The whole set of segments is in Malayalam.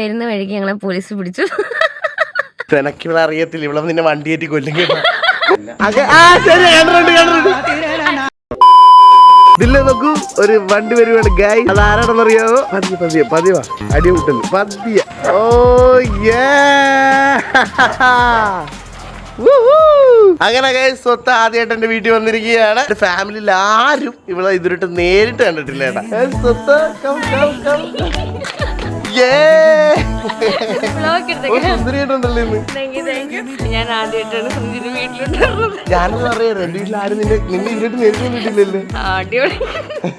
വരുന്ന വഴിക്ക് ഞങ്ങളെ പോലീസ് പിടിച്ചു. നിനക്ക് ഇവിടെ അറിയത്തില്ല. ഇവിടെ നിന്നെ വണ്ടി കയറ്റി കൊല്ലെങ്കിൽ ഇതില്ല നോക്കൂ ഒരു വണ്ടി വരുവാണ്. ഗായ് അത് ആരാണെന്ന് അറിയാമോ പതിയ പതിയ പതിവാ അടി വിട്ടൽ പതിയ. ഓ അങ്ങനെ ഗൈ സ്വത്ത് ആദ്യമായിട്ട് എന്റെ വീട്ടിൽ വന്നിരിക്കുകയാണ്. ഫാമിലിയിൽ ആരും ഇവിടെ ഇതിരിട്ട് നേരിട്ട് കണ്ടിട്ടില്ല ഏട്ടാ. സ്വത്ത് കം കം come. ഞാൻ ആദ്യമായിട്ടാണ് സുന്ദരി വീട്ടിലുണ്ടായിരുന്നത്. ഞാനത് അറിയാറ് എന്റെ വീട്ടിൽ ആരും നിന്നെ നിന്നെ ഇതിട്ട് നേരിട്ട് കണ്ടിട്ടില്ലല്ലേ? അടിപൊളി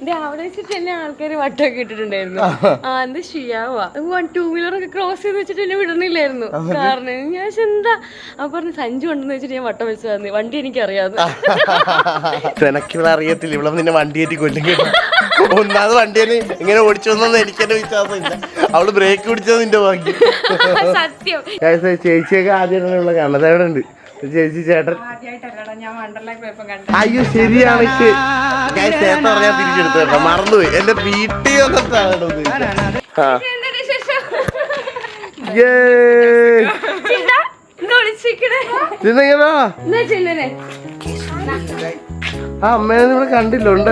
ദേ അവിടെ വെച്ചിട്ട് എന്നെ ആൾക്കാർ വട്ടമൊക്കെ ഇട്ടിട്ടുണ്ടായിരുന്നു. ആ എന്ത് ഷിയാവാ ടൂ വീലർ ഒക്കെ ക്രോസ് ചെയ്ത് വെച്ചിട്ട് എന്നെ വിടണില്ലായിരുന്നു കാരണം ഞാൻ എന്താ അപ്പൊ പറഞ്ഞു സഞ്ചു ഉണ്ടെന്ന് വെച്ചിട്ട് ഞാൻ വട്ടം വെച്ചു തന്നെ വണ്ടി എനിക്ക് അറിയാതെ നിനക്ക് ഇവിടെ അറിയത്തില്ല. ഇവിടെ നിന്നെ വണ്ടി കയറ്റി കൊല്ലും കേട്ടോ ഒന്നാമത് വണ്ടിയെ ഇങ്ങനെ ഓടിച്ചു വന്നു എനിക്ക് തന്നെ വിശ്വാസമില്ല. അവൾ ബ്രേക്ക് പിടിച്ചത് നിന്റെ സത്യം. Guys, ചേച്ചിയൊക്കെ ആദ്യമായിട്ടുള്ള കാണുന്നത്. അവിടെ ഉണ്ട്? ചേച്ചി ചേട്ടൻ. അയ്യോ ശരിയാണ്. നേരത്തെ പറഞ്ഞാൽ തിരിച്ചെടുത്തു കേട്ടോ. മറന്നുപോയി. എന്റെ വീട്ടിൽ വന്നിട്ടാണ്. ആ. Yay. ആ അമ്മേനെ ഇവിടെ കണ്ടില്ല? ഉണ്ട്?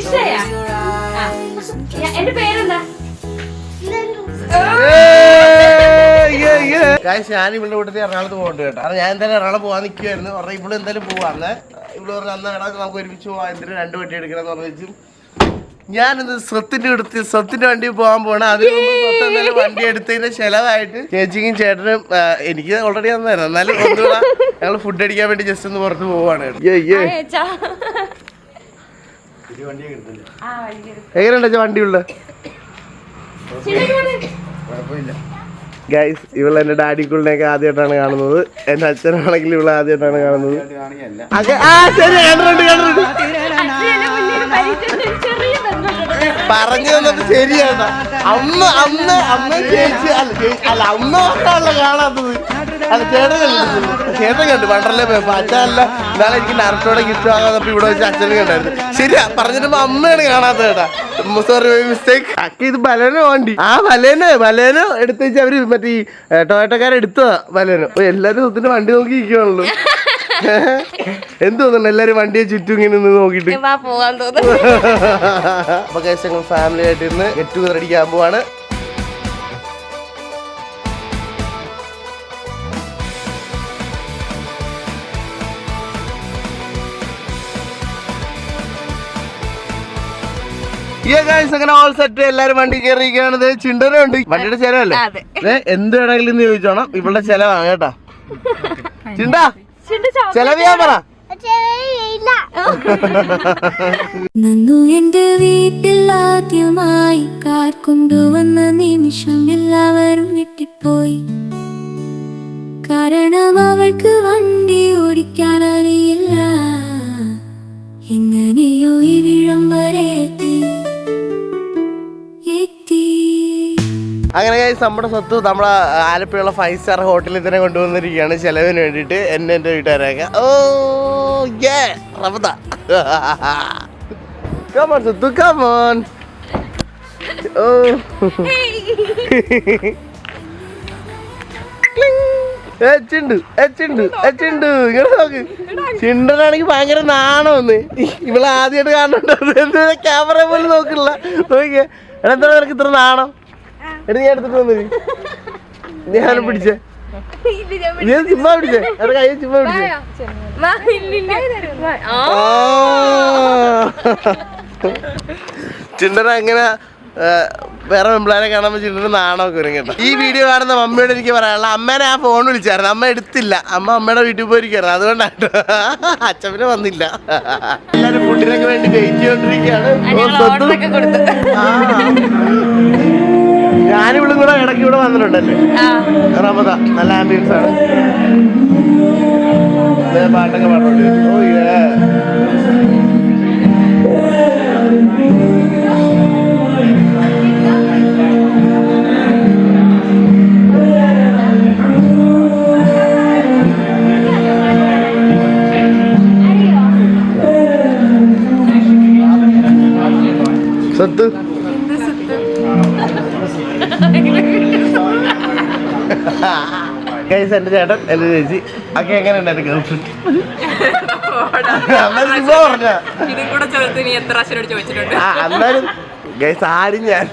ഇഷ്ടയാ? എന്റെ പേരെന്താ? ഞാൻ ഇവിടെ എറണാകുളത്ത് പോകണ്ട കേട്ടോ. അത് ഞാൻ എന്തായാലും എറണാകുളം പോകാൻ നിൽക്കുമായിരുന്നു പറഞ്ഞാൽ ഇവിടെ എന്തായാലും പോവാന്ന് ഇവിടെ പറഞ്ഞാൽ അന്ന് നമുക്ക് ഒരുമിച്ച് പോവാൻ എന്തിനും രണ്ട് വണ്ടി എടുക്കണം എന്ന് പറഞ്ഞു ഞാനിത് സ്വത്തിന്റെ എടുത്ത് സ്വത്തിന്റെ വണ്ടി പോകാൻ പോണ അതിന് മുമ്പ് വണ്ടി എടുത്തതിന്റെ ചെലവായിട്ട് ചേച്ചിക്കും ചേട്ടനും എനിക്ക് ഓൾറെഡി തന്നായിരുന്നു എന്നാലും ഒന്നുകൂടെ ഞങ്ങൾ ഫുഡ് അടിക്കാൻ വേണ്ടി ജസ്റ്റ് ഒന്ന് പുറത്ത് പോവാണ് എങ്ങനെയുണ്ട് വണ്ടി ഉള്ള? ഗൈസ് ഇവിടെ എന്റെ ഡാഡിക്കുള്ളിനെയൊക്കെ ആദ്യമായിട്ടാണ് കാണുന്നത്. എന്റെ അച്ഛനാണെങ്കിൽ ഇവിടെ ആദ്യമായിട്ടാണ് കാണുന്നത്. ആ ശരി കണ്ടിട്ടുണ്ട് കണ്ടിട്ടുണ്ട്. പറഞ്ഞു തന്നത് ശരിയാണ്. അമ്മ അമ്മ അമ്മ ചേച്ചി അല്ല അല്ല അമ്മ മാത്രമല്ല കാണാത്തത്. അല്ല ചേട്ടൻ കണ്ടിട്ടുണ്ട് ചേട്ടൻ കണ്ടു പണ്ടല്ലേ പോയപ്പോ അച്ഛനല്ല ഇന്നാളെ എനിക്ക് നരട്ടോടെ ഗിഫ്റ്റ് വാങ്ങാന്നപ്പോ ഇവിടെ വെച്ച് അച്ഛനും കണ്ടായിരുന്നു. ശരിയാ പറഞ്ഞിട്ട് അമ്മയാണ് കാണാത്തത് കേട്ടാ. സോറി മിസ്റ്റേക്ക് അക്ക ഇത് ബലേനോ വണ്ടി ആ ബലേനോ ബലേനോ എടുത്ത് വെച്ച് അവർ മറ്റേ ടൊയറ്റക്കാരെടുത്തതാ ബലേനോ. എല്ലാരും ഇതിന്റെ വണ്ടി നോക്കി ഇരിക്കുവാണല്ലോ എന്ത് തോന്നുന്നു? എല്ലാരും വണ്ടിയെ ചുറ്റും ഇങ്ങനെ നിന്ന് നോക്കിട്ട് പോവാൻ തോന്നുന്നു. അപ്പൊ guys, ഞങ്ങൾ ഫാമിലി ആയിട്ട് ഇന്ന് ഗെറ്റ് ടുഗദർ അടിക്കാൻ പോവാണ്. അങ്ങനെ ഓൾ സെറ്റ് എല്ലാരും വണ്ടി കയറിയിരിക്കുകയാണ് ചിണ്ടനുണ്ട് വണ്ടിയുടെ ചെലവല്ലേ? എന്ത് വേണമെങ്കിലും ചോദിച്ചോണം. ഇവളുടെ ചെലവാണ് കേട്ടാ. ചിണ്ടാ. ചെലവ് ഞാൻ പറ. നന്നു എന്റെ വീട്ടിൽ ആദ്യമായി കാർ കൊണ്ടുവന്ന നിമിഷം എല്ലാവരും വിട്ടിപ്പോയി കാരണം അവൾക്ക് വണ്ടി ഓടിക്കാൻ guys, നമ്മുടെ സ്വത്ത് നമ്മുടെ ആലപ്പുഴയുള്ള ഫൈവ് സ്റ്റാർ ഹോട്ടലിൽ തന്നെ കൊണ്ടുവന്നിരിക്കുകയാണ്. ചെലവിന് വേണ്ടിയിട്ട് എന്നെ എന്റെ വീട്ടുകാരൊക്കെ ഓ യേ റമദ. കമോൺ സ്വത്ത് കമോൺ ഓ. എച്ചുണ്ട് എച്ചുണ്ട് എച്ചുണ്ട് ഇങ്ങനെ നോക്ക്. ചിണ്ടനാണെങ്കിൽ ഭയങ്കര നാണമെന്ന് ഇവളെ ആദ്യമായിട്ട് കാണുന്നുണ്ടോ. ക്യാമറ പോലും നോക്കില്ല. നോക്കിയേ എടാ എന്താ നിനക്ക് ഇത്ര നാണം? എടാ നീ എടുത്തിട്ട് വന്നത് ഞാൻ പിടിച്ചേ. നീ ചുമ്മാ പിടിച്ചേ. എന്റെ കൈ ചുമ്മാ പിടിച്ചേ. ചിണ്ടന എങ്ങനെ ആ, വേറെ പെമ്പിളാരെ കാണുമ്പോൾ ചിണ്ടന് നാണമൊക്കെ വരും കേട്ടോ. ഈ വീഡിയോ കാണുന്ന മമ്മിയോട് എനിക്ക് പറയാനുള്ള അമ്മേനെ ആ ഫോൺ വിളിച്ചായിരുന്നു. അമ്മ എടുത്തില്ല. അമ്മ അമ്മയുടെ വീട്ടിൽ പോയിരിക്കായിരുന്നു അതുകൊണ്ടാണ് അച്ഛനെ വന്നില്ല. എല്ലാരും ഫുഡിനൊക്കെ വേണ്ടി വെയിറ്റ് ചെയ്തോണ്ടിരിക്കുകയാണ്. ഞാനിവിടെ കൂടെ ഇടയ്ക്ക് ഇവിടെ വന്നിട്ടുണ്ടല്ലേ റമദ നല്ല ആംബിയൻസ് ആണ്. പാട്ടൊക്കെ പാടുന്നുണ്ട് ഓ ഏ പറഞ്ഞ ചേട്ടൻ കൂടെ ചേച്ചി നീ എത്ര എന്റെ ചോദിച്ചിട്ടുണ്ട്. ആ എന്നാലും ഗൈസ് ആരും ഞാൻ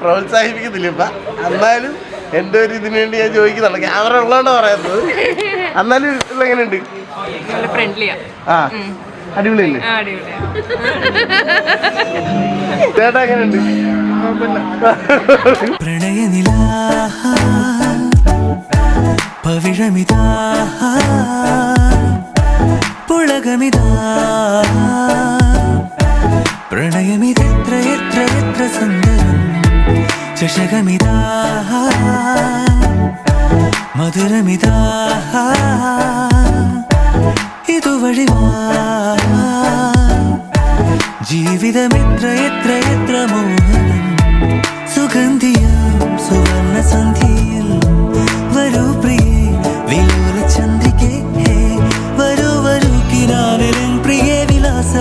പ്രോത്സാഹിപ്പിക്കുന്നില്ല ഇപ്പൊ. എന്നാലും എന്റെ ഒരു ഇതിനു വേണ്ടി ഞാൻ ചോദിക്കുന്നുണ്ട്. ക്യാമറ ഉള്ളതുകൊണ്ട് പറയുന്നത് എന്നാലും എങ്ങനെയുണ്ട്? നല്ല ഫ്രണ്ട്ലിയാ ആ അടിപൊളിയല്ലേ? അടിപൊളിയാ. ചേട്ടാ എങ്ങനെയുണ്ട്? പ്രണയനിലാ പവിഴമിതാ പുളകമിതാ. പ്രണയമിതെത്ര എത്ര എത്ര സുന്ദരം. ചഷകമിതാ മധുരമിതാ. ഇതുവഴി ജീവിതമെത്ര എത്ര എത്ര മോഹനം. സുഗന്ധിയാം സുവർണ സന്ധ്യയിൽ വരൂ പ്രിയേ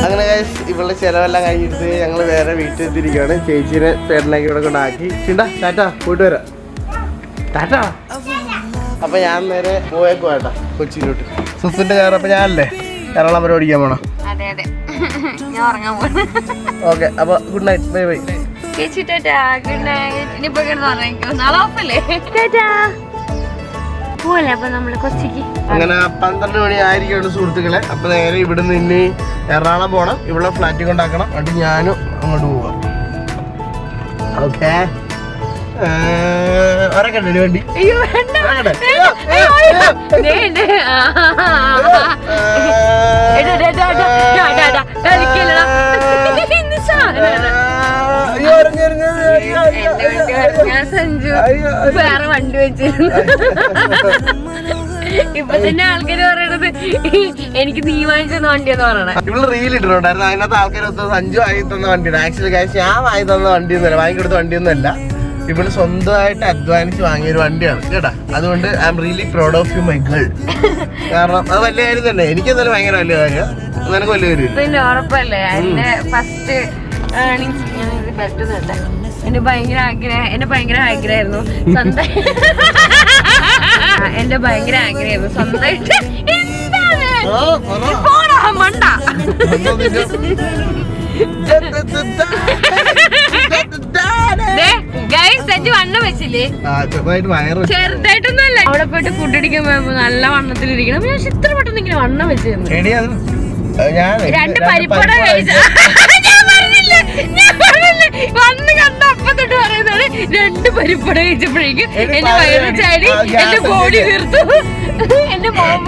അങ്ങനെ guys, ഇവളുടെ ചെലവെല്ലാം കഴിഞ്ഞിട്ട് ഞങ്ങൾ വേറെ വീട്ടിൽ എത്തിയിരിക്കുകയാണ് ചേച്ചീനെ പേരനാക്കി ഇവിടെ കൊണ്ടാക്കി. ചിണ്ട ടാറ്റ പോയിട്ട് വരാം. ടാറ്റ. അപ്പൊ ഞാൻ നേരെ പോയേക്കുവാട്ടാ കൊച്ചിയിലോട്ട്. സുസിന്റെ കാർ അപ്പൊ ഞാനല്ലേ? എറണാകുളം വരെ ഓടിക്കാൻ പോണം? അതെ അതെ. ഞാൻ ഉറങ്ങാൻ പോകും ഓക്കെ അപ്പൊ ഗുഡ് നൈറ്റ് ബൈ ബൈ ചേച്ചി ടാറ്റാ ഗുഡ് നൈറ്റ് ഇനിയിപ്പോ കിടന്ന് നാളെ ഓഫല്ലേ ടാറ്റാ. പോലെ അപ്പൊ നമ്മൾ കൊച്ചിക്ക്? അങ്ങനെ പന്ത്രണ്ട് മണി ആയിരിക്കും സുഹൃത്തുക്കളെ. അപ്പൊ നേരെ ഇവിടുന്ന് ഇനി എറണാകുളം പോണം. ഇവിടെ ഫ്ലാറ്റ് കൊണ്ടാക്കണം. എന്നിട്ട് ഞാനും അങ്ങോട്ട് പോവാം. ഓക്കേ. ഒരക്കണ്ടേ വേണ്ടി. അയ്യോ വേണ്ട. വേറെ വണ്ടി വെച്ചിരുന്നു. ഇപ്പൊ തന്നെ ആൾക്കാര് പറയണത് എനിക്ക് നീ വാങ്ങിച്ചെന്ന വണ്ടിയെന്ന് പറയണേ. ഇവൾ റീൽ ഇട്ടിട്ടുണ്ടായിരുന്നു. അതിനകത്ത് ആൾക്കാർ സഞ്ജു വാങ്ങി തന്ന വണ്ടിയാണ്. ആക്ച്വലി കാശ് ഞാൻ വാങ്ങി തന്ന വണ്ടിയൊന്നുമല്ല. വാങ്ങി കൊടുത്ത വണ്ടിയൊന്നുമല്ല. ഇവൾ സ്വന്തമായിട്ട് അധ്വാനിച്ച് വാങ്ങിയ ഒരു വണ്ടിയാണ്. കേട്ടാ? അതുകൊണ്ട് I'm really proud of you my girl കാരണം അത് വലിയ കാര്യം തന്നെ. എനിക്ക് എന്തായാലും ഭയങ്കര വലിയ കാര്യം. നിനക്ക് വലിയ കാര്യം ഉറപ്പല്ലേ? ഫസ്റ്റ് ഏർണിംഗ്സ് തന്നെ എന്റെ ഭയങ്കര ആഗ്രഹം എന്റെ ഭയങ്കര ആഗ്രഹമായിരുന്നു. സ്വന്തം എന്റെ ഭയങ്കര ആഗ്രഹമായിരുന്നു. സ്വന്തമായിട്ട് എന്താണ്? മണ്ട. ചെറുതായിട്ടൊന്നുമല്ല. അവിടെ പോയിട്ട് ഫുഡ് അടിക്കാൻ പോയപ്പോ നല്ല വണ്ണത്തിലിരിക്കണം. പക്ഷെ ഇത്ര പെട്ടെന്ന് ഇങ്ങനെ വണ്ണം വെച്ചിരുന്നു രണ്ട് പരിപ്പട കഴിച്ച ഞാൻ പറഞ്ഞില്ല ഞാൻ പറഞ്ഞില്ല വന്ന് കണ്ട അപ്പൊ തൊട്ട് പറയുന്നത് രണ്ട് പരിപ്പട കഴിച്ചപ്പോഴേക്കും എന്റെ വയറ് ചാടി എന്റെ ബോഡി? വീർത്തു. എന്റെ മോമ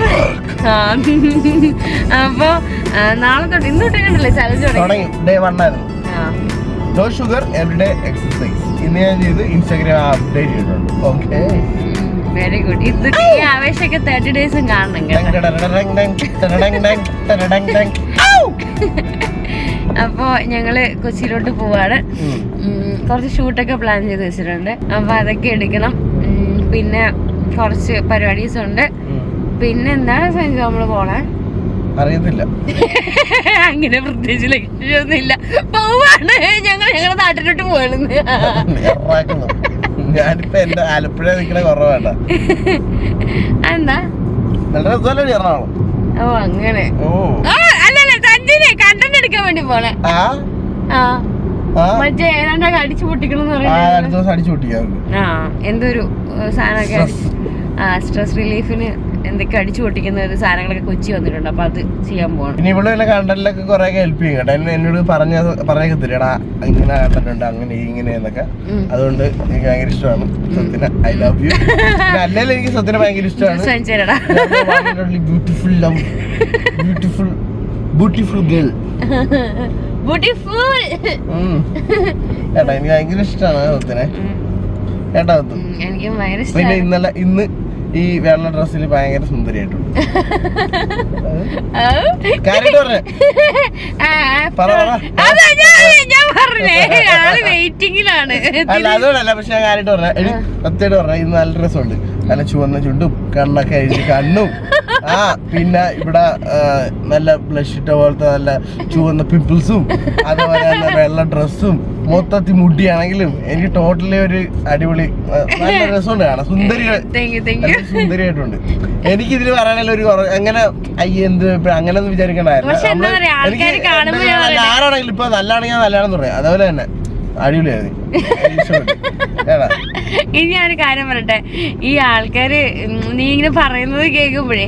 ആ. അപ്പൊ നാളെ തൊട്ട് ഇന്ന് തൊട്ട് കണ്ടല്ലേ challenge no sugar everyday exercise ഇന്ന് ഞാൻ ചെയ്ത് ഇൻസ്റ്റാഗ്രാം അപ്ഡേറ്റ് ചെയ്തിട്ടുണ്ട്. ഓക്കെ വെരി ഗുഡ് ഇത് ഈ ആവേശമൊക്കെ തേർട്ടി ഡേയ്സും കാണണം കേട്ടോ. അപ്പോ ഞങ്ങൾ കൊച്ചിയിലോട്ട് പോവാണ്. കുറച്ച് ഷൂട്ടൊക്കെ പ്ലാൻ ചെയ്ത് വെച്ചിട്ടുണ്ട്. അപ്പൊ അതൊക്കെ എടുക്കണം. പിന്നെ കുറച്ച് പരിപാടീസ് ഉണ്ട് പിന്നെ എന്താണ് സഞ്ജു നമ്മൾ പോണേ? അറിയത്തില്ല അങ്ങനെ പ്രത്യേകിച്ച് ലക്ഷ്യമൊന്നുമില്ല. പോവാണ്. ഞങ്ങൾ ഞങ്ങളുടെ നാട്ടിലോട്ട് പോകണെന്ന് ഞാനിപ്പോ എന്റെ ആലപ്പുഴ നിൽക്കണ കുറവാണ്ട എന്താ നല്ല രസമല്ലേ എറണാകുളം ഓ അങ്ങനെ. ഓ. അല്ലല്ല സഞ്ജുനെ കണ്ടന്റ് എടുക്കാൻ വേണ്ടി പോണേ. മറ്റേ ഏതാണ്ടൊക്കെ അടിച്ചു പൊട്ടിക്കണം അടിച്ചു പൊട്ടിക്കാം ആ എന്തൊരു സാധനമൊക്കെ ആ സ്ട്രെസ് റിലീഫിന് എന്തൊക്കെ അടിച്ചു പൊട്ടിക്കുന്ന ഒരു സാധനങ്ങളൊക്കെ കൊച്ചി വന്നിട്ടുണ്ട്. അപ്പൊ അത് ചെയ്യാൻ പോകണം പിന്നെ ഇവിടെ വല്ല കണ്ടന്റിലൊക്കെ കുറെ ഹെൽപ്പ് ചെയ്യും കേട്ടോ. എന്നോട് പറഞ്ഞ പറഞ്ഞൊക്കെ തരടാ ഇങ്ങനെ കണ്ടിട്ടുണ്ട് അങ്ങനെ ഇങ്ങനെ എന്നൊക്കെ. അതുകൊണ്ട് എനിക്ക് ഭയങ്കര ഇഷ്ടമാണ് സത്യന ഐ ലവ് യു അല്ലെങ്കിൽ എനിക്ക് സത്യന ഭയങ്കര ഇഷ്ടമാണ്. Beautiful love beautiful beautiful girl beautiful എനിക്ക് ഭയങ്കര ഇഷ്ടമാണ് എനിക്ക് ഭയങ്കര പിന്നെ ഇഷ്ടമാണ് ഇന്നലെ ഇന്ന് ഈ വെള്ള ഡ്രസ്സിൽ ഭയങ്കര സുന്ദരിയായിട്ടുണ്ട്. അല്ല അതുകൊണ്ടല്ല പക്ഷെ ഞാൻ കാര്യമായിട്ട് പറഞ്ഞ. എടി സത്യമായിട്ട് പറഞ്ഞ ഇന്ന് നല്ല ഡ്രസ്സുണ്ട് നല്ല ചുവന്ന ചുണ്ടും കണ്ണൊക്കെ കണ്ണും. ആ പിന്നെ ഇവിടെ നല്ല ബ്ലഷ് ഇട്ട പോലത്തെ നല്ല ചുവന്ന പിമ്പിൾസും അതുപോലെ നല്ല വെള്ള ഡ്രസ്സും മൊത്തത്തിൽ മുടിയാണെങ്കിലും എനിക്ക് ടോട്ടലി ഒരു അടിപൊളി നല്ല രസമുണ്ട് കാണാം സുന്ദരി സുന്ദരിയായിട്ടുണ്ട്. എനിക്ക് ഇതിൽ പറയാനുള്ള ഒരു അങ്ങനെ അയ്യ എന്ത് അങ്ങനെ ഒന്നും വിചാരിക്കണ്ടായിരുന്നു. ആരാണെങ്കിലും ഇപ്പൊ നല്ലതാണെങ്കിൽ നല്ലതാണെന്ന് പറയാം. അതുപോലെ തന്നെ അടിപൊളിയായിരുന്നു ഇനി ഞാനൊരു കാര്യം പറയട്ടെ. ഈ ആൾക്കാര് നീ ഇങ്ങനെ പറയുന്നത് കേൾക്കുമ്പോഴേ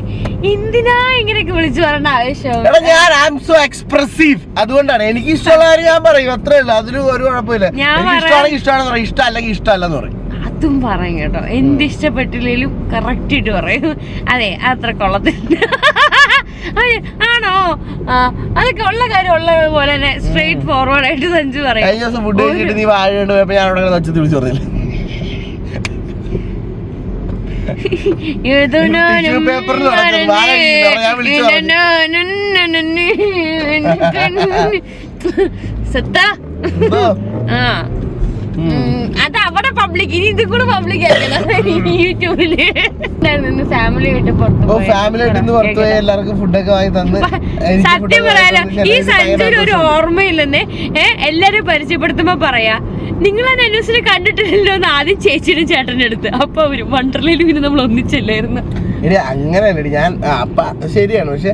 എന്തിനാ ഇങ്ങനെയൊക്കെ വിളിച്ചു പറയേണ്ട ആവശ്യം? ഞാൻ ആം സോ എക്സ്പ്രസീവ് അതുകൊണ്ടാണ് എനിക്ക് ഇഷ്ടമുള്ള കാര്യം ഞാൻ പറയും. അത്രേ ഉള്ളൂ. അതിന് ഒരു കുഴപ്പമില്ല. ഞാൻ ഇഷ്ടമാണെങ്കിൽ ഇഷ്ടമാണെന്ന് പറയും. ഇഷ്ടം അല്ലെങ്കിൽ ഇഷ്ടമല്ലെന്ന് പറയും. അതും പറയും കേട്ടോ. എന്ത് ഇഷ്ടപ്പെട്ടില്ലെങ്കിലും കറക്റ്റ് ആയിട്ട് പറയും. അതെ അത്ര കൊള്ളത്തില്ല ആണോ ആ അതൊക്കെ ഉള്ള കാര്യം ഉള്ള പോലെ തന്നെ സ്ട്രെയിറ്റ് ഫോർവേഡ് ആയിട്ട് സഞ്ജു പറയും ദിവസം ഫുഡ് കഴിച്ചിട്ട് നീ വാഴ കൊണ്ട് പോയപ്പോ ഞാൻ അവിടെ വിളിച്ചു പറഞ്ഞില്ല. വാഴ. ഞാൻ വിളിച്ചു സത്ത എന്തോ? ആ ഉം, അത് പബ്ലിക് ഇനി ഇത് കൂടെ പബ്ലിക് ആക്കണം യൂട്യൂബിൽ. നിന്ന് ഫാമിലി ആയിട്ട് പുറത്ത് ഓ പോയി. ഫാമിലി ആയിട്ട് ഇന്ന് പുറത്തു പോയി എല്ലാവർക്കും ഫുഡൊക്കെ വാങ്ങി തന്ന് എനിക്ക് സത്യം ഫുഡൊക്കെ പറയാലോ വാങ്ങി തന്ന് ഈ എനിക്ക് ഭയങ്കര സഞ്ജുവിന് ഒരു സന്തോഷം. ഓർമ്മയില്ലെന്നേ ഏ എല്ലാരും പരിചയപ്പെടുത്തുമ്പോ പറയാ നിങ്ങൾ ആ ന്യൂസിനെ കണ്ടിട്ടില്ലല്ലോ എന്ന് ആദ്യം ചേച്ചിയുടെ ചേട്ടന്റെ അടുത്ത്. അപ്പൊ അവർ വണ്ടർലയിൽ പിന്നെ നമ്മൾ ഒന്നിച്ചല്ലായിരുന്നു. എടി അങ്ങനെയല്ലടി ഞാൻ അപ്പ ശരിയാണ്. പക്ഷെ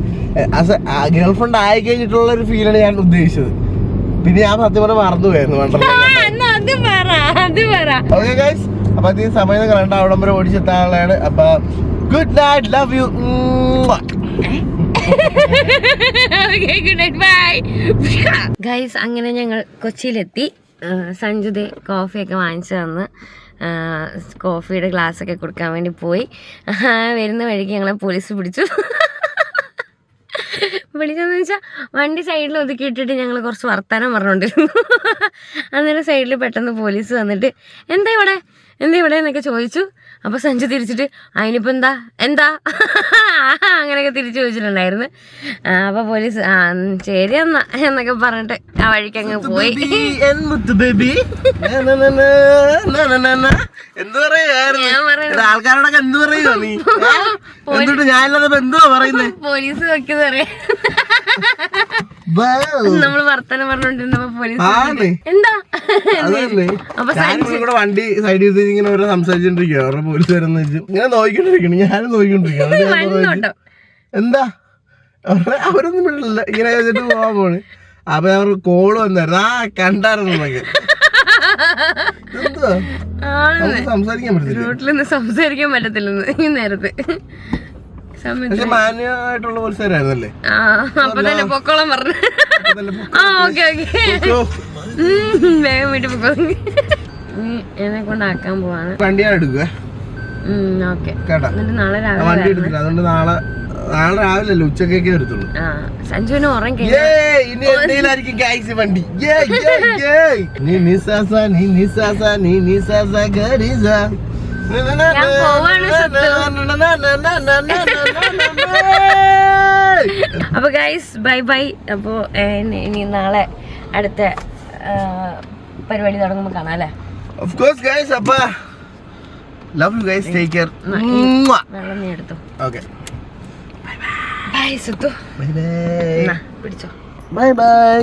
ഗേൾ ഫ്രണ്ട് ആയി കഴിഞ്ഞിട്ടുള്ള ഒരു ഫീലാണ് ഞാൻ ഉദ്ദേശിച്ചത്. പിന്നെ ഞാൻ സത്യം പറഞ്ഞ മറന്നുപോയായിരുന്നു പോയായിരുന്നു വണ്ടർലേ എന്നാ അത് പറ അത് പറ. ഓക്കെ ഗൈസ് അപ്പൊ അധികം സമയം കണ്ട അവിടം വരെ ഓടിച്ചെത്താനുള്ളതാണ്. അപ്പൊ good night love you guys അങ്ങനെ ഞങ്ങൾ കൊച്ചിയിലെത്തി. സഞ്ജു സഞ്ജുദേ കോഫിയൊക്കെ വാങ്ങിച്ചു തന്ന്. കോഫിയുടെ ഗ്ലാസ് ഒക്കെ കൊടുക്കാൻ വേണ്ടി പോയി. വരുന്ന വഴിക്ക് ഞങ്ങളെ പോലീസ് പിടിച്ചു. വിളിച്ചെന്ന് വെച്ചാൽ വണ്ടി സൈഡിൽ ഒതുക്കിയിട്ടിട്ട് ഞങ്ങൾ കുറച്ച് വർത്തമാനം പറഞ്ഞുകൊണ്ടിരുന്നു അന്നേരം സൈഡിൽ പെട്ടെന്ന് പോലീസ് വന്നിട്ട് എന്താ ഇവിടെ? എന്താ ഇവിടെ എന്നൊക്കെ ചോദിച്ചു. അപ്പോൾ സഞ്ജു തിരിച്ചിട്ട് അതിനിപ്പോൾ എന്താ? എന്താ? അങ്ങനെയൊക്കെ തിരിച്ചു ചോദിച്ചിട്ടുണ്ടായിരുന്നു. അപ്പോൾ പോലീസ് ശരി എന്നാ എന്നൊക്കെ പറഞ്ഞിട്ട് ആ വഴിക്ക് അങ്ങ് പോയി. ആൾക്കാരോടൊക്കെ എന്ത് പറയുക നീ? എന്നിട്ട് ഞാനില്ലാതെ എന്തുവാ പറയുന്നേ? പോലീസ് വെക്കുന്ന പറയാ നമ്മൾ വർത്തമാനം പറഞ്ഞോണ്ടിരുന്നപ്പോ പോലീസ് എന്താ? അപ്പൊ ഇവിടെ വണ്ടി സൈഡിൽ ഇരുന്ന് ഇങ്ങനെ ഓരോ സംസാരിച്ചോണ്ടിരിക്കുക അവരുടെ പോലീസ് വരുന്ന ഇങ്ങനെ നോക്കിക്കൊണ്ടിരിക്കണം ഞാനും നോക്കിക്കൊണ്ടിരിക്കണം എന്താ? അവരെ- അവരൊന്നും വിടില്ല ഇങ്ങനെ വെച്ചിട്ട് പോവാൻ പോണ്. അപ്പൊ അവർ കോൾ വന്നായിരുന്നു. ആ കണ്ടായിരുന്നു നമുക്ക്. സംസാരിക്കാൻ പറ്റത്തില്ല. റൂട്ടിൽ നിന്ന് സംസാരിക്കാൻ പറ്റത്തില്ലെന്ന്. ഈ നേരത്ത്. മാന്യമായിട്ടുള്ള പോലീസുകാരായിരുന്നല്ലേ ആ അപ്പൊ തന്നെ പൊക്കോളം പറഞ്ഞു. ആ ഓക്കെ ഓക്കെ. വേഗം വീട്ടിൽ പൊക്കോളം എന്നെ കൊണ്ടാക്കാൻ പോവാണ്. വണ്ടി ഞാൻ എടുക്കുക ഓക്കെ. എന്നിട്ട് നാളെ രാവിലെ വണ്ടി അതുകൊണ്ട് നാളെ നാളെ രാവിലെ അല്ലേ ഉച്ചക്കൊക്കെ വരത്തുള്ളൂ. സഞ്ജുവിന് ഉറങ്ങി ഏ ഇനി എന്തെങ്കിലായിരിക്കും ഗൈസ് വണ്ടി. നീ നിസാസ നീ നിസാസ നീ നിസാസ ഗരിസ. ഞാൻ പോവാണ് സത്തു. അപ്പൊ ഗൈസ് ബൈ ബൈ അപ്പോ ഇനി- നാളെ അടുത്ത പരിപാടി തുടങ്ങുമ്പോ കാണാം അല്ലേ? ഓഫ് കോഴ്സ് ഗൈസ് അപ്പ. Love you guys take care വെള്ളം നീ എടുത്തോ. ഓക്കെ ബൈ സുത്തു ബൈ ബൈ പിടിച്ചോ. Bye bye